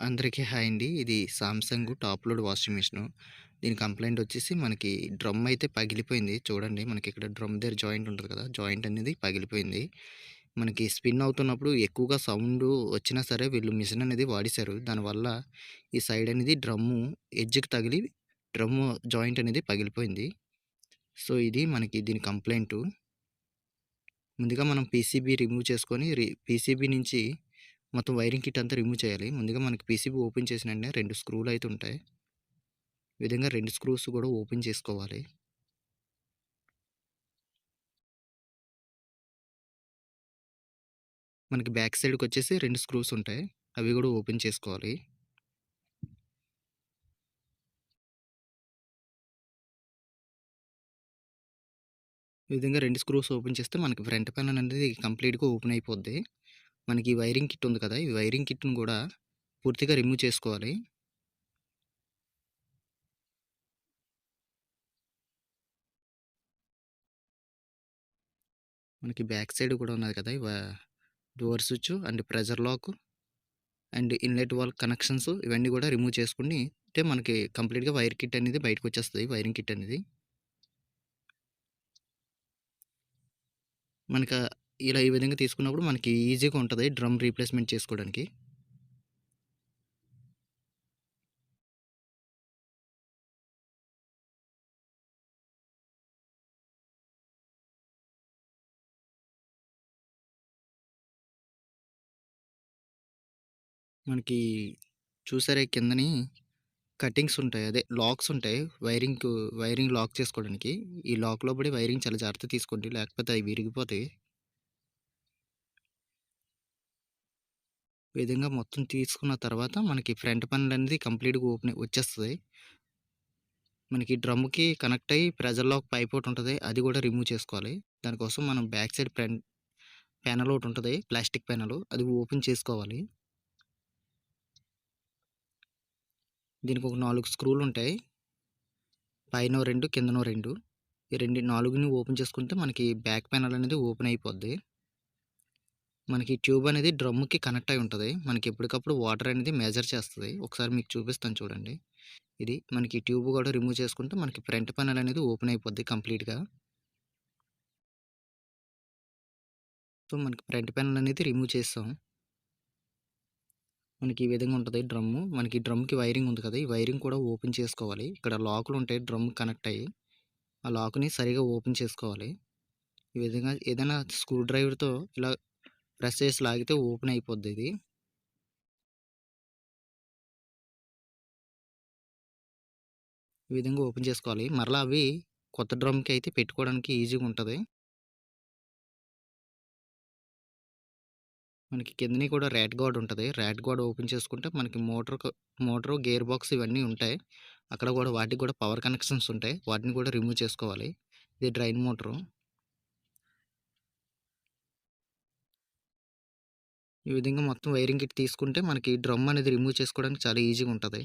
అందరికీ హాయ్ అండి. ఇది Samsung top load washing machine. దీని కంప్లైంట్ వచ్చేసి మనకి డ్రమ్ అయితే పగిలిపోయింది. చూడండి మనకి ఇక్కడ డ్రమ్ దగ్గర జాయింట్ ఉంటుంది కదా! జాయింట్ అనేది పగిలిపోయింది. మనకి స్పిన్ అవుతున్నప్పుడు ఎక్కువగా సౌండ్ వచ్చినా సరే వీళ్ళు మిషన్ అనేది వాడేశారు. దానివల్ల ఈ సైడ్ అనేది డ్రమ్ము ఎడ్జ్‌కి తగిలి డ్రమ్ము జాయింట్ అనేది పగిలిపోయింది. సో, ఇది మనకి దీని కంప్లైంట్ ముందుగా మనం పీసీబీ రిమూవ్ చేసుకొని రి పీసీబీ నుంచి మొత్తం వైరింగ్ కిట్ అంతా రిమూవ్ చేయాలి. ముందుగా మనకి పీసీబీ ఓపెన్ చేసిన వెంటనే రెండు స్క్రూలు అయితే ఉంటాయి. విధంగా రెండు స్క్రూస్ కూడా ఓపెన్ చేసుకోవాలి. మనకి బ్యాక్ సైడ్కి వచ్చేసి రెండు స్క్రూస్ ఉంటాయి. అవి కూడా ఓపెన్ చేసుకోవాలి. ఈ విధంగా రెండు స్క్రూస్ ఓపెన్ చేస్తే మనకి ఫ్రంట్ ప్యానెల్ అనేది కంప్లీట్‌గా ఓపెన్ అయిపోద్ది. మనకి ఈ వైరింగ్ కిట్ ఉంది కదా! ఈ వైరింగ్ కిట్‌ని కూడా పూర్తిగా రిమూవ్ చేసుకోవాలి. మనకి బ్యాక్ సైడ్ కూడా ఉన్నది కదా! Door switch and pressure lock and inlet valve connections ఇవన్నీ కూడా రిమూవ్ చేసుకుంటే మనకి కంప్లీట్‌గా వైర్ కిట్ అనేది బయటకొచ్చేస్తది. వైరింగ్ కిట్ అనేది. మనకు ఇలా ఈ విధంగా తీసుకున్నప్పుడు మనకి ఈజీగా ఉంటుంది డ్రమ్ రీప్లేస్‌మెంట్ చేసుకోవడానికి. మనకి చూసారే కిందని కటింగ్స్ ఉంటాయి. అదే లాక్స్ ఉంటాయి. వైరింగ్‌కు వైరింగ్ లాక్ చేసుకోవడానికి. ఈ లాక్‌లో పడి వైరింగ్ చాలా జాగ్రత్త తీసుకోండి. లేకపోతే అవి విరిగిపోతాయి. విధంగా మొత్తం తీసుకున్న తర్వాత మనకి ఫ్రంట్ పనులు అనేది కంప్లీట్‌గా ఓపెన్ వచ్చేస్తుంది మనకి డ్రమ్‌కి కనెక్ట్ అయ్యి ప్రెజర్లో లాక్ పైప్ ఒకటి ఉంటుంది అది కూడా రిమూవ్ చేసుకోవాలి. దానికోసం మనం బ్యాక్ సైడ్ ఫ్రంట్ ప్యానెల్ ఒకటి ఉంటుంది ప్లాస్టిక్ ప్యానల్ అది ఓపెన్ చేసుకోవాలి. దీనికి ఒక నాలుగు స్క్రూలు ఉంటాయి. పైనో రెండు కిందనో రెండు ఈ రెండు నాలుగుని ఓపెన్ చేసుకుంటే మనకి బ్యాక్ ప్యానల్ అనేది ఓపెన్ అయిపోద్ది. మనకి ట్యూబ్ అనేది డ్రమ్‌కి కనెక్ట్ అయి ఉంటుంది మనకి ఎప్పటికప్పుడు వాటర్ అనేది మెజర్ చేస్తుంది ఒకసారి మీకు చూపిస్తాను చూడండి. ఇది మనకి ట్యూబ్ కూడా రిమూవ్ చేసుకుంటే మనకి ఫ్రంట్ ప్యానెల్ అనేది ఓపెన్ అయిపోద్ది కంప్లీట్‌గా. సో, మనకి ఫ్రంట్ ప్యానెల్ అనేది రిమూవ్ చేస్తాం మనకి ఈ విధంగా ఉంటుంది డ్రమ్ము. మనకి డ్రమ్‌కి వైరింగ్ ఉంది కదా! ఈ వైరింగ్ కూడా ఓపెన్ చేసుకోవాలి. ఇక్కడ లాకులు ఉంటాయి డ్రమ్ కనెక్ట్ అయ్యి. ఆ లాక్‌ని సరిగ్గా ఓపెన్ చేసుకోవాలి. ఈ విధంగా ఏదైనా స్క్రూ డ్రైవర్‌తో ఇలా ప్రెస్ చేసి లాగితే ఓపెన్ అయిపోద్ది ఇది. ఈ విధంగా ఓపెన్ చేసుకోవాలి. మరలా అవి కొత్త డ్రమ్‌కి అయితే పెట్టుకోవడానికి ఈజీగా ఉంటుంది మనకి కిందనే కూడా ర్యాట్ గార్డ్ ఉంటుంది ర్యాట్ గార్డ్ ఓపెన్ చేసుకుంటే మనకి మోటార్ మోటార్ గేర్ బాక్స్ ఇవన్నీ ఉంటాయి. అక్కడ కూడా వాటికి కూడా పవర్ కనెక్షన్స్ ఉంటాయి. వాటిని కూడా రిమూవ్ చేసుకోవాలి. ఇది డ్రైన్ మోటరు. ఈ విధంగా మొత్తం వైరింగ్ కిట్ తీసుకుంటే మనకి డ్రమ్ అనేది రిమూవ్ చేసుకోవడానికి చాలా ఈజీగా ఉంటుంది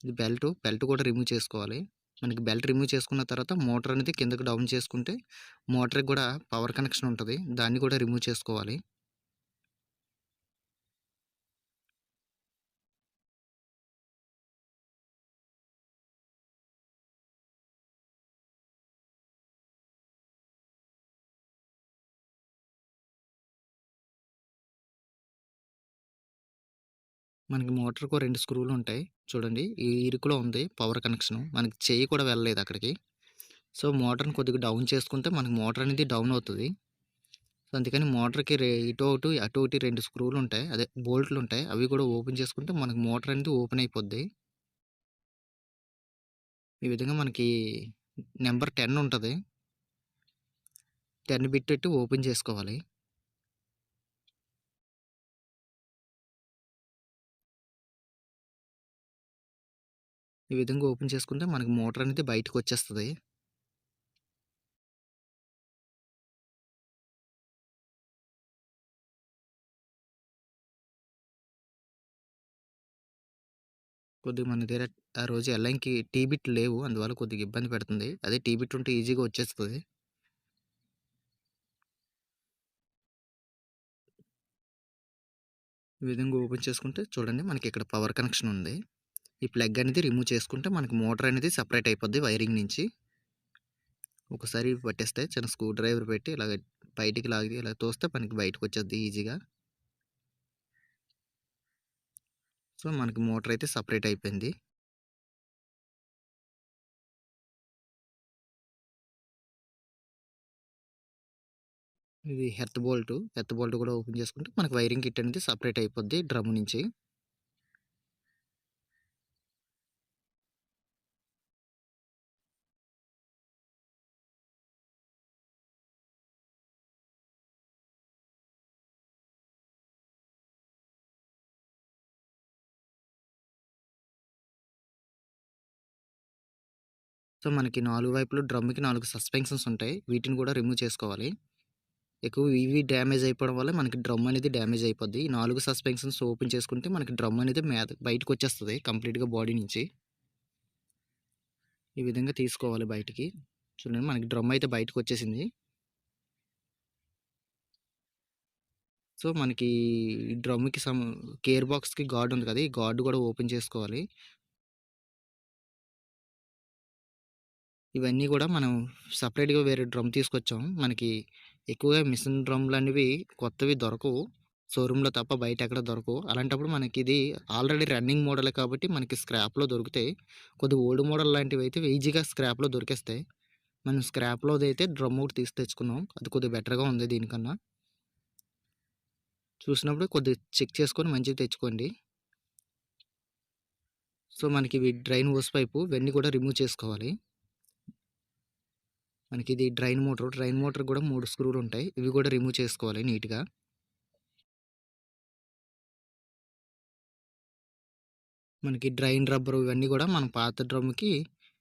ఇది బెల్టు. బెల్ట్ కూడా రిమూవ్ చేసుకోవాలి. మనకి బెల్ట్ రిమూవ్ చేసుకున్న తర్వాత మోటార్ అనేది కిందకు డౌన్ చేసుకుంటే మోటార్‌కి కూడా పవర్ కనెక్షన్ ఉంటుంది దాన్ని కూడా రిమూవ్ చేసుకోవాలి. మనకి మోటార్‌కు రెండు స్క్రూలు ఉంటాయి. చూడండి ఈ ఇరుకులో ఉంది పవర్ కనెక్షన్ మనకి చెయ్యి కూడా వెళ్ళలేదు అక్కడికి. సో, మోటార్‌ని కొద్దిగా డౌన్ చేసుకుంటే మనకి మోటార్ అనేది డౌన్ అవుతుంది సో, అందుకని మోటార్‌కి ఇటు ఒకటి, అటు ఒకటి రెండు స్క్రూలు ఉంటాయి. అదే బోల్ట్లు ఉంటాయి. అవి కూడా ఓపెన్ చేసుకుంటే మనకి మోటార్ అనేది ఓపెన్ అయిపోద్ది. ఈ విధంగా మనకి నెంబర్ టెన్ ఉంటుంది టెన్ బిట్ పెట్టి ఓపెన్ చేసుకోవాలి. ఈ విధంగా ఓపెన్ చేసుకుంటే మనకి మోటార్ అనేది బయటకు వచ్చేస్తుంది కొద్దిగా మన దగ్గర ఆ రోజు ఎల్ఎన్‌కి టీబిట్ లేవు. అందువల్ల కొద్దిగా ఇబ్బంది పెడుతుంది. అదే టీబిట్ ఉంటే ఈజీగా వచ్చేస్తుంది ఈ విధంగా ఓపెన్ చేసుకుంటే చూడండి మనకి ఇక్కడ పవర్ కనెక్షన్ ఉంది. ఈ ప్లగ్ అనేది రిమూవ్ చేసుకుంటే మనకి మోటర్ అనేది సపరేట్ అయిపోద్ది వైరింగ్ నుంచి. ఒకసారి పట్టేస్తే చిన్న స్క్రూ డ్రైవర్ పెట్టి ఇలాగ బయటికి లాగి ఇలా తోస్తే మనకి బయటకు వచ్చేది ఈజీగా. సో, మనకి మోటర్ అయితే సపరేట్ అయిపోయింది. ఇది హెర్త్ బోల్ట్ హెర్త్ బోల్ట్ కూడా ఓపెన్ చేసుకుంటే మనకి వైరింగ్ కిట్ అనేది సపరేట్ అయిపోద్ది డ్రమ్ నుంచి. సో, మనకి నాలుగు వైపులు డ్రమ్‌కి నాలుగు సస్పెన్షన్స్ ఉంటాయి. వీటిని కూడా రిమూవ్ చేసుకోవాలి. ఎక్కువ ఇవి డ్యామేజ్ అయిపోవడం వల్ల మనకి డ్రమ్ అనేది డ్యామేజ్ అయిపోద్ది. ఈ 4 సస్పెన్షన్స్ ఓపెన్ చేసుకుంటే మనకి డ్రమ్ అనేది మీద వచ్చేస్తుంది కంప్లీట్‌గా బాడీ నుంచి. ఈ విధంగా తీసుకోవాలి బయటికి. చూడండి మనకి డ్రమ్ అయితే బయటకొచ్చేసింది. సో, మనకి డ్రమ్‌కి సమ్ కేర్ బాక్స్‌కి గార్డ్ ఉంది కదా! ఈ గార్డ్ కూడా ఓపెన్ చేసుకోవాలి. ఇవన్నీ కూడా మనం సపరేట్గా వేరే డ్రమ్ తీసుకొచ్చాం. మనకి ఎక్కువగా మిషన్ డ్రమ్లు అనేవి కొత్తవి దొరకవు. షోరూంలో తప్ప బయట ఎక్కడ దొరకవు. అలాంటప్పుడు మనకి ఇది ఆల్రెడీ రన్నింగ్ మోడలే కాబట్టి మనకి స్క్రాప్‌లో దొరుకుతాయి. కొద్దిగా ఓల్డ్ మోడల్ లాంటివి అయితే ఈజీగా స్క్రాప్‌లో దొరికేస్తాయి. మనం స్క్రాప్‌లోదైతే డ్రమ్ ఒకటి తీసి తెచ్చుకున్నాం. అది కొద్దిగా బెటర్‌గా ఉంది దీనికన్నా. చూసినప్పుడు కొద్దిగా చెక్ చేసుకొని మంచిది తెచ్చుకోండి. సో, మనకి ఇవి డ్రైన్ హోస్ పైపు ఇవన్నీ కూడా రిమూవ్ చేసుకోవాలి. మనకి ఇది డ్రైన్ మోటర్. డ్రైన్ మోటర్ కూడా మూడు స్క్రూలు ఉంటాయి. ఇవి కూడా రిమూవ్ చేసుకోవాలి నీట్‌గా. మనకి డ్రైన్ రబ్బరు ఇవన్నీ కూడా మనం పాత డ్రమ్‌కి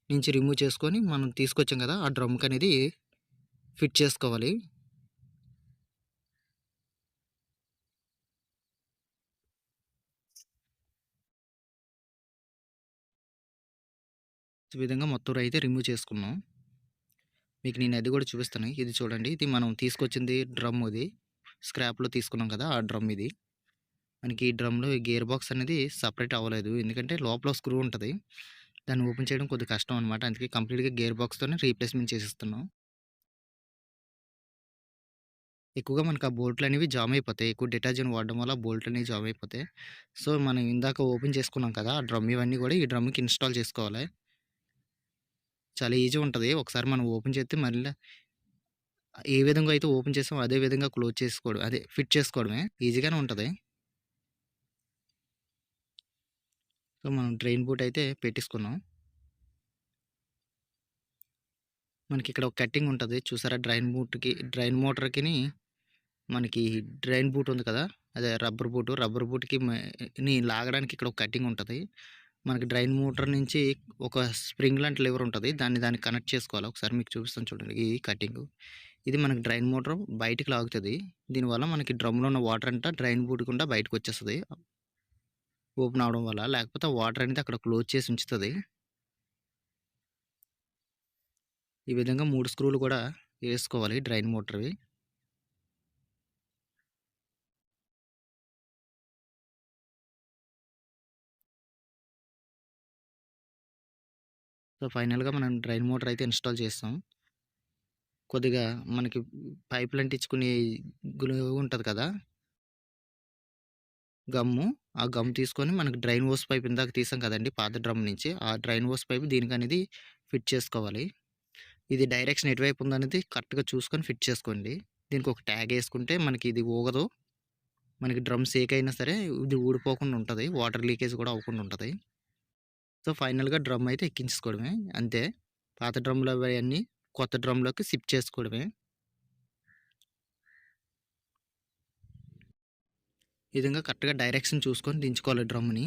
నుంచి రిమూవ్ చేసుకొని మనం తీసుకొచ్చాం కదా! ఆ డ్రమ్కి అనేది ఫిట్ చేసుకోవాలి. ఈ విధంగా మొత్తం అయితే రిమూవ్ చేసుకున్నాం. మీకు నేను అది కూడా చూపిస్తాను. ఇది చూడండి. ఇది మనం తీసుకొచ్చింది డ్రమ్ ఇది. స్క్రాప్‌లో తీసుకున్నాం కదా! ఆ డ్రమ్ ఇది. మనకి ఈ డ్రమ్‌లో గేర్ బాక్స్ అనేది సపరేట్ అవ్వలేదు. ఎందుకంటే లోపల స్క్రూ ఉంటుంది దాన్ని ఓపెన్ చేయడం కొద్దిగా కష్టం అనమాట. అందుకే కంప్లీట్‌గా గేర్ బాక్స్‌తోనే రీప్లేస్‌మెంట్ చేసేస్తున్నాం. ఎక్కువగా మనకు ఆ బోల్ట్‌లనేవి జామ్ అయిపోతాయి. ఎక్కువ డిటర్జెంట్ వాడడం వల్ల బోల్ట్‌లనేవి జామ్ అయిపోతాయి. సో, మనం ఇందాక ఓపెన్ చేసుకున్నాం కదా! ఆ డ్రమ్ ఇవన్నీ కూడా ఈ డ్రమ్‌కి ఇన్‌స్టాల్ చేసుకోవాలి. చాలా ఈజీ ఉంటుంది ఒకసారి మనం ఓపెన్ చేస్తే మళ్ళీ ఏ విధంగా అయితే ఓపెన్ చేసామో అదే విధంగా క్లోజ్ చేసుకోవడం అదే ఫిట్ చేసుకోవడమే. ఈజీగానే ఉంటుంది సో, మనం డ్రైన్ బూట్ అయితే పెట్టేసుకున్నాం. మనకి ఇక్కడ ఒక కట్టింగ్ ఉంటుంది చూసారా డ్రైన్ బూట్‌కి డ్రైన్ మోటార్‌కిని మనకి డ్రైన్ బూట్ ఉంది కదా! అదే రబ్బర్ బూటు. రబ్బర్ బూట్‌కి ని లాగడానికి ఇక్కడ ఒక కట్టింగ్ ఉంటుంది మనకి డ్రైన్ మోటార్ నుంచి ఒక స్ప్రింగ్ లాంటి లివర్ ఉంటుంది దాన్ని దానికి కనెక్ట్ చేసుకోవాలి. ఒకసారి మీకు చూపిస్తాను చూడండి. ఈ కటింగ్ ఇది మనకి డ్రైన్ మోటార్ బయటికి లాగుతుంది దీనివల్ల మనకి డ్రమ్‌లో ఉన్న వాటర్ అంతా డ్రైన్ బూట్ బయటకు వచ్చేస్తుంది ఓపెన్ అవ్వడం వల్ల. లేకపోతే వాటర్ అనేది అక్కడ క్లోజ్ చేసి ఉంచుతుంది ఈ విధంగా మూడు స్క్రూలు కూడా వేసుకోవాలి డ్రైన్ మోటార్‌వి. సో, ఫైనల్‌గా మనం డ్రైన్ మోటార్ అయితే ఇన్‌స్టాల్ చేస్తాం కొద్దిగా మనకి పైపులు అంటించుకునే గ్లూ ఉంటుంది కదా! గమ్ము. ఆ గమ్ తీసుకొని మనకి డ్రైన్ హోస్ పైప్ ఇందాక తీసాం కదండీ పాత డ్రమ్ నుంచి. ఆ డ్రైన్ హోస్ పైప్ దీనికనేది ఫిట్ చేసుకోవాలి. ఇది డైరెక్షన్ ఎటువైపు ఉందనేది కరెక్ట్‌గా చూసుకొని ఫిట్ చేసుకోండి. దీనికి ఒక ట్యాగ్ వేసుకుంటే మనకి ఇది ఊగదు. మనకి డ్రమ్ సేక్ అయినా సరే ఇది ఊడిపోకుండా ఉంటుంది వాటర్ లీకేజ్ కూడా అవ్వకుండా ఉంటుంది సో, ఫైనల్‌గా డ్రమ్ అయితే ఎక్కించుకోవడమే అంతే. పాత డ్రమ్‌లు అవన్నీ కొత్త డ్రమ్‌లోకి షిఫ్ట్ చేసుకోవడమే. ఈ విధంగా కరెక్ట్‌గా డైరెక్షన్ చూసుకొని దించుకోవాలి డ్రమ్‌ని.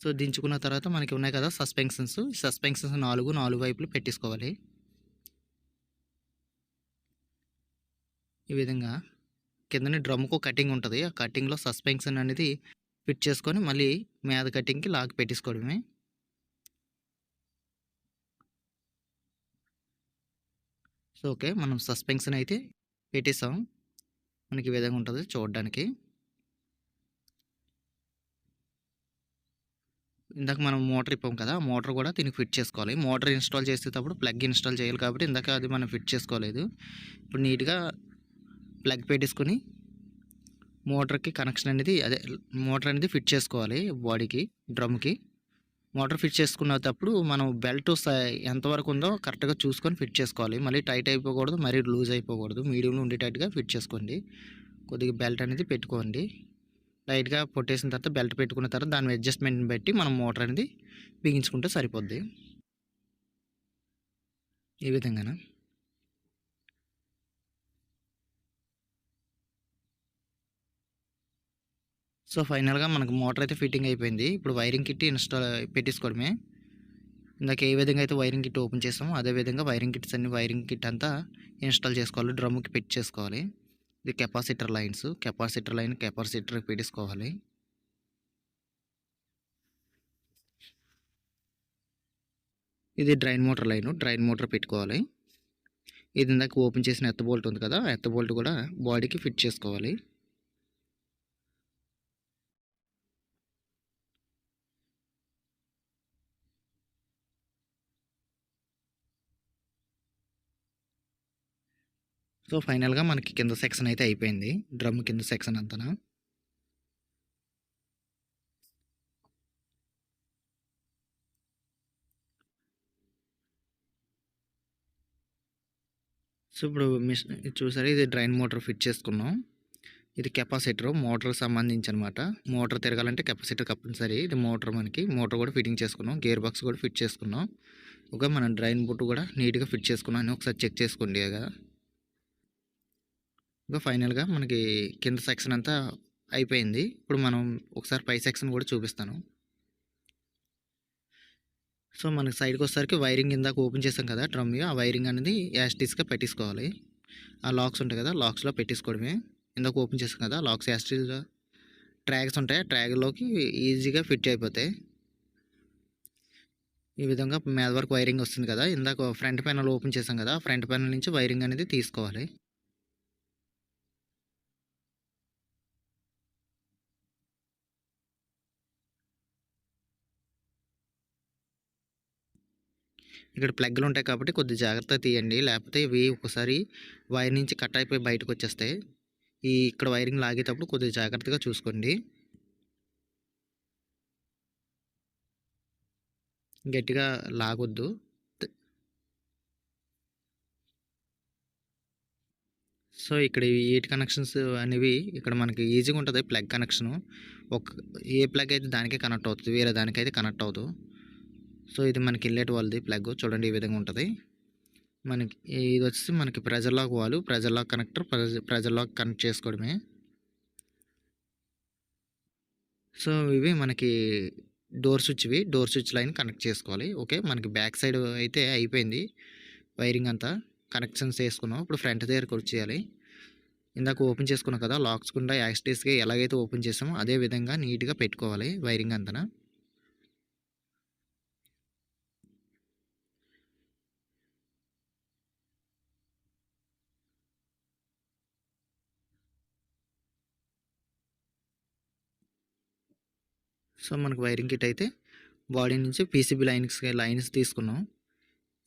సో, దించుకున్న తర్వాత మనకి ఉన్నాయి కదా సస్పెన్షన్స్. సస్పెన్షన్స్ 4, 4 వైపులు పెట్టేసుకోవాలి. ఈ విధంగా కిందనే డ్రమ్కు కటింగ్ ఉంటుంది ఆ కటింగ్‌లో సస్పెన్షన్ అనేది ఫిట్ చేసుకొని మళ్ళీ మీద కటింగ్‌కి లాక్ పెట్టేసుకోవడమే. So, okay. మనం సస్పెన్షన్ అయితే పెట్టేసాం. మనకి ఈ విధంగా ఉంటుంది చూడడానికి. ఇందాక మనం మోటర్ ఇప్పాం కదా! మోటార్ మోటర్ కూడా దీనికి ఫిట్ చేసుకోవాలి. మోటర్ ఇన్‌స్టాల్ చేసేటప్పుడు ప్లగ్ ఇన్‌స్టాల్ చేయాలి కాబట్టి ఇందాక అది మనం ఫిట్ చేసుకోలేదు. ఇప్పుడు నీట్‌గా ప్లగ్ పెట్టేసుకొని మోటార్కి కనెక్షన్ అనేది అదే మోటర్ అనేది ఫిట్ చేసుకోవాలి బాడీకి, డ్రమ్‌కి. మోటార్ ఫిట్ చేసుకునేటప్పుడు మనం బెల్ట్ ఎంతవరకు ఉందో కరెక్ట్‌గా చూసుకొని ఫిట్ చేసుకోవాలి. మళ్ళీ టైట్ అయిపోకూడదు, మరీ లూజ్ అయిపోకూడదు. మీడియంలో ఉండేటట్టుగా ఫిట్ చేసుకోండి. కొద్దిగా బెల్ట్ అనేది పెట్టుకోండి. లైట్‌గా పొట్టేసిన తర్వాత బెల్ట్ పెట్టుకున్న తర్వాత దాని అడ్జస్ట్‌మెంట్‌ని బట్టి మనం మోటర్ అనేది బిగించుకుంటే సరిపోద్ది. ఈ విధంగానా? సో, ఫైనల్‌గా మనకు మోటర్ అయితే ఫిట్టింగ్ అయిపోయింది. ఇప్పుడు వైరింగ్ కిట్ ఇన్‌స్టాల్ పెట్టేసుకోవడమే. ఇందాక ఏ విధంగా అయితే వైరింగ్ కిట్ ఓపెన్ చేసామో అదే విధంగా వైరింగ్ కిట్స్ అన్ని వైరింగ్ కిట్ అంతా ఇన్‌స్టాల్ చేసుకోవాలి. డ్రమ్‌కి ఫిట్ చేసుకోవాలి. ఇది కెపాసిటర్ లైన్స్. కెపాసిటర్ లైన్ కెపాసిటర్‌కి పెట్టేసుకోవాలి. ఇది drain motor line. Drain motor పెట్టుకోవాలి. ఇది ఇందాక ఓపెన్ చేసిన ఎర్త్ బోల్ట్ ఉంది కదా! ఎత్త ఎర్త్ బోల్ట్ కూడా బాడీకి ఫిట్ చేసుకోవాలి. సో, ఫైనల్‌గా మనకి కింద సెక్షన్ అయితే అయిపోయింది. డ్రమ్ కింద సెక్షన్ అంతనా సో, ఇప్పుడు మిషన్ చూసారు ఇది డ్రైన్ మోటార్ ఫిట్ చేసుకున్నాం. ఇది కెపాసిటర్ మోటార్‌కి సంబంధించనమాట. మోటార్ తిరగాలంటే కెపాసిటర్ కంపల్సరీ. ఇది మోటార్ మనకి. మోటార్ కూడా ఫిట్టింగ్ చేసుకున్నాం. గేర్ బాక్స్ కూడా ఫిట్ చేసుకున్నాం. ఒక మనం డ్రైన్ బుట్ కూడా నీట్‌గా ఫిట్ చేసుకున్నాం అని ఒకసారి చెక్ చేసుకోండి కదా ఇంకా ఫైనల్‌గా మనకి కింద సెక్షన్ అంతా అయిపోయింది. ఇప్పుడు మనం ఒకసారి పై సెక్షన్ కూడా చూపిస్తాను. సో, మనకి సైడ్కి వచ్చేసరికి వైరింగ్ ఇందాక ఓపెన్ చేసాం కదా! డ్రమ్ ఆ వైరింగ్ అనేది యాస్ పెట్టేసుకోవాలి. ఆ లాక్స్ ఉంటాయి కదా! లాక్స్‌లో పెట్టేసుకోవడమే. ఇందాక ఓపెన్ చేసాం కదా! లాక్స్ యాస్ ట్రాగ్స్ ఉంటాయి. ఆ ట్రాగ్‌లోకి ఈజీగా ఫిట్ అయిపోతాయి. ఈ విధంగా మీద వరకు వైరింగ్ వస్తుంది కదా! ఇందాక ఫ్రంట్ ప్యానల్ ఓపెన్ చేసాం కదా! ఫ్రంట్ ప్యానల్ నుంచి వైరింగ్ అనేది తీసుకోవాలి. ఇక్కడ ప్లగ్‌లు ఉంటాయి కాబట్టి కొద్దిగా జాగ్రత్తగా తీయండి. లేకపోతే ఇవి ఒకసారి వైర్ నుంచి కట్ అయిపోయి బయటకొచ్చేస్తాయి. ఈ ఇక్కడ వైరింగ్ లాగేటప్పుడు కొద్దిగా జాగ్రత్తగా చూసుకోండి. గట్టిగా లాగొద్దు. సో, ఇక్కడ ఎయిట్ కనెక్షన్స్ అనేవి ఇక్కడ మనకి ఈజీగా ఉంటుంది ప్లగ్ కనెక్షను. ఒక ఏ ప్లగ్ అయితే దానికే కనెక్ట్ అవుతుంది వేరే దానికైతే కనెక్ట్ అవ్వదు. సో, ఇది మనకి ఇన్‌లెట్ వాళ్ళది ప్లగ్ చూడండి ఈ విధంగా ఉంటుంది మనకి ఇది వచ్చేసి మనకి ప్రెజర్ లాక్ వాళ్ళు pressure lock connector, pressure lock connect చేసుకోవడమే. సో, ఇవి మనకి డోర్ స్విచ్‌వి. డోర్ స్విచ్ లైన్ కనెక్ట్ చేసుకోవాలి. ఓకే. మనకి బ్యాక్ సైడ్ అయితే అయిపోయింది. వైరింగ్ అంతా కనెక్షన్స్ వేసుకున్నాం ఇప్పుడు ఫ్రంట్ దగ్గరకొచ్చేయాలి. ఇందాక ఓపెన్ చేసుకున్నాం కదా! లాక్స్ గుండా యాక్సిటీస్గా ఎలాగైతే ఓపెన్ చేసామో అదే విధంగా నీట్‌గా పెట్టుకోవాలి వైరింగ్ అంతనా సో, మనకు వైరింగ్ కిట్ అయితే బాడీ నుంచి పీసీబీ లైన్స్ లైన్స్ తీసుకున్నాం.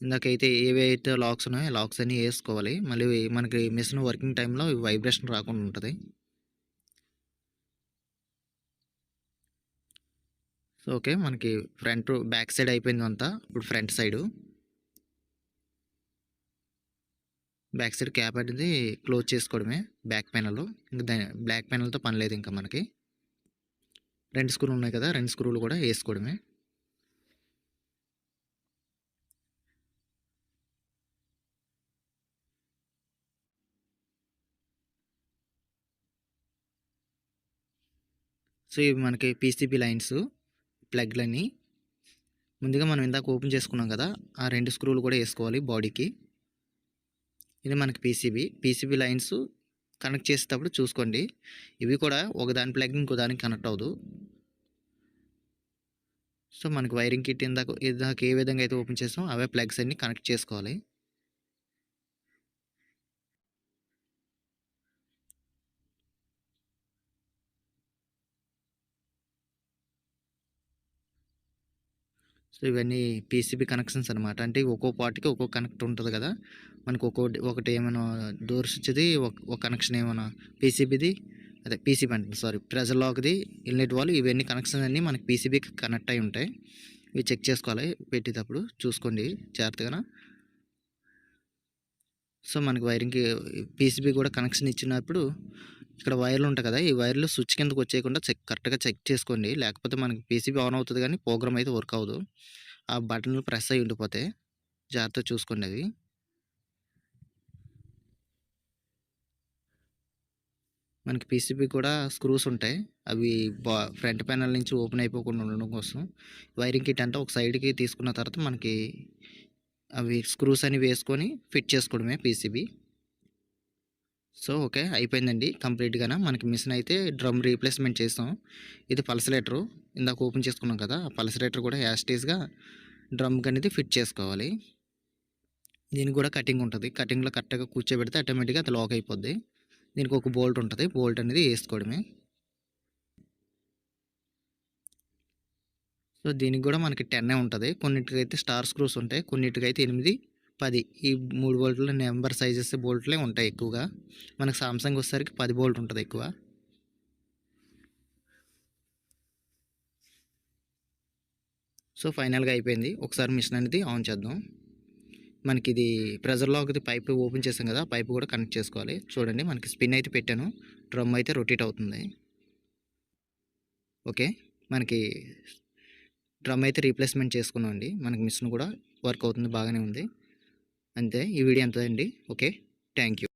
ఇందాకైతే ఏవైతే లాక్స్ ఉన్నాయో లాక్స్ అన్నీ వేసుకోవాలి మళ్ళీ మనకి మిషన్ వర్కింగ్ టైంలో వైబ్రేషన్ రాకుండా ఉంటుంది సో, ఓకే. మనకి ఫ్రంట్ బ్యాక్ సైడ్ అయిపోయింది అంతా ఇప్పుడు front side. Back side cap అనేది క్లోజ్ చేసుకోవడమే బ్యాక్ ప్యానల్ ఇంకా దా బ్యాక్ పని లేదు ఇంకా మనకి. రెండు స్క్రూలు ఉన్నాయి కదా! రెండు స్క్రూలు కూడా వేసుకోవడమే సో, ఇవి మనకి పీసీబీ లైన్స్ ప్లగ్‌లన్నీ. ముందుగా మనం ఇందాక ఓపెన్ చేసుకున్నాం కదా! ఆ రెండు స్క్రూలు కూడా వేసుకోవాలి బాడీకి. ఇది మనకి పీసీబీ. పీసీబీ లైన్స్ కనెక్ట్ చేసేటప్పుడు చూసుకోండి. ఇవి కూడా ఒకదాని ప్లగ్ ఇంకో దానికి కనెక్ట్ అవ్వదు. సో, మనకి వైరింగ్ కిట్ ఇందాక ఇందాక ఏ విధంగా అయితే ఓపెన్ చేసామో అవే ప్లగ్స్ అన్నీ కనెక్ట్ చేసుకోవాలి. ఇవన్నీ పీసీబీ కనెక్షన్స్ అనమాట అంటే ఒక్కో పార్ట్కి ఒక్కో కనెక్ట్ ఉంటుంది కదా. మనకు ఒక్కోటి ఒకటి ఏమైనా డోర్ స్విచ్ది ఒక ఒక కనెక్షన్ ఏమైనా పీసీబీది అదే పీసీబీ అంటే సారీ ప్రెజర్ లాక్ది ఇన్లెట్ వాళ్ళు ఇవన్నీ కనెక్షన్స్ అన్నీ మనకి పీసీబీకి కనెక్ట్ అయి ఉంటాయి. ఇవి చెక్ చేసుకోవాలి పెట్టేటప్పుడు చూసుకోండి జాగ్రత్తగా సో మనకి వైరింగ్కి పీసీబీ కూడా కనెక్షన్ ఇచ్చినప్పుడు ఇక్కడ వైర్లు ఉంటాయి కదా! ఈ వైర్లు స్విచ్ కిందకు వచ్చేయకుండా చెక్ కరెక్ట్గా చెక్ చేసుకోండి. లేకపోతే మనకి పీసీబీ ఆన్ అవుతుంది కానీ ప్రోగ్రామ్ అయితే వర్క్ అవ్వదు. ఆ బటన్లు ప్రెస్ అయి ఉండిపోతే జాగ్రత్తగా చూసుకోండి అవి మనకి పీసీబీ కూడా స్క్రూస్ ఉంటాయి. అవి బా ఫ్రంట్ ప్యానల్ నుంచి ఓపెన్ అయిపోకుండా ఉండడం కోసం. వైరింగ్ కిట్ అంతా ఒక సైడ్కి తీసుకున్న తర్వాత మనకి అవి స్క్రూస్ అని వేసుకొని ఫిట్ చేసుకోవడమే పీసీబీ. So okay. అయిపోయిందండి. కంప్లీట్గా మనకి మిషన్ అయితే డ్రమ్ రీప్లేస్మెంట్ చేసాం. ఇది పల్సలేటరు ఇందాక ఓపెన్ చేసుకున్నాం కదా! ఆ పల్సలేటర్ కూడా యాస్టేజ్గా డ్రమ్కి అనేది ఫిట్ చేసుకోవాలి. దీనికి కూడా కటింగ్ ఉంటుంది. కటింగ్లో కరెక్ట్గా కూర్చోబెడితే ఆటోమేటిక్గా అది లాక్ అయిపోద్ది. దీనికి ఒక బోల్ట్ ఉంటుంది. బోల్ట్ అనేది వేసుకోవడమే. సో దీనికి కూడా మనకి టెన్నే ఉంటుంది. కొన్నిటికైతే స్టార్ స్క్రూస్ ఉంటాయి. కొన్నిటికైతే ఎనిమిది. పది ఈ మూడు బోల్ట్లు నెంబర్ సైజెస్ బోల్ట్లే ఉంటాయి ఎక్కువగా. మనకు సామ్సంగ్ వచ్చేసరికి పది బోల్ట్ ఉంటుంది ఎక్కువ. సో ఫైనల్గా అయిపోయింది. ఒకసారి మిషన్ అనేది ఆన్ చేద్దాం. మనకి ఇది ప్రెజర్ లాక్ది పైప్ ఓపెన్ చేసాం కదా పైప్ కూడా కనెక్ట్ చేసుకోవాలి. చూడండి మనకి స్పిన్ అయితే పెట్టాను. డ్రమ్ అయితే రొటేట్ అవుతుంది. ఓకే మనకి డ్రమ్ అయితే రీప్లేస్మెంట్ చేసుకున్నాం అండి మనకి మిషన్ కూడా వర్క్ అవుతుంది బాగానే ఉంది. అంతే. ఈ వీడియో అంతదండి అండి ఓకే. Thank you